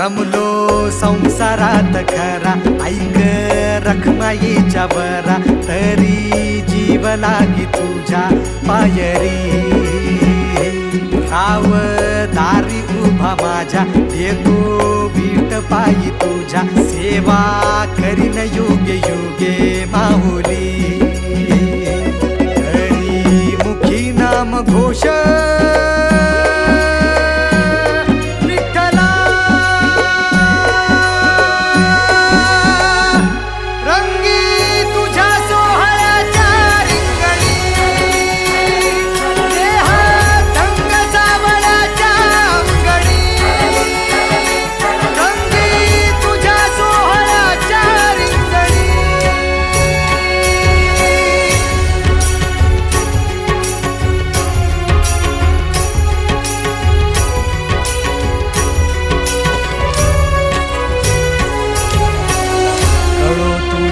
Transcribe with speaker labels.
Speaker 1: रमलो संसारात खरा. ऐक रखमाईच्या बरा तरी जीव लागी तुझ्या पायरी. राव दारी उभा माझ्या. येतो बीट पायी तुझ्या. सेवा करीन योग्य योगे माहुली.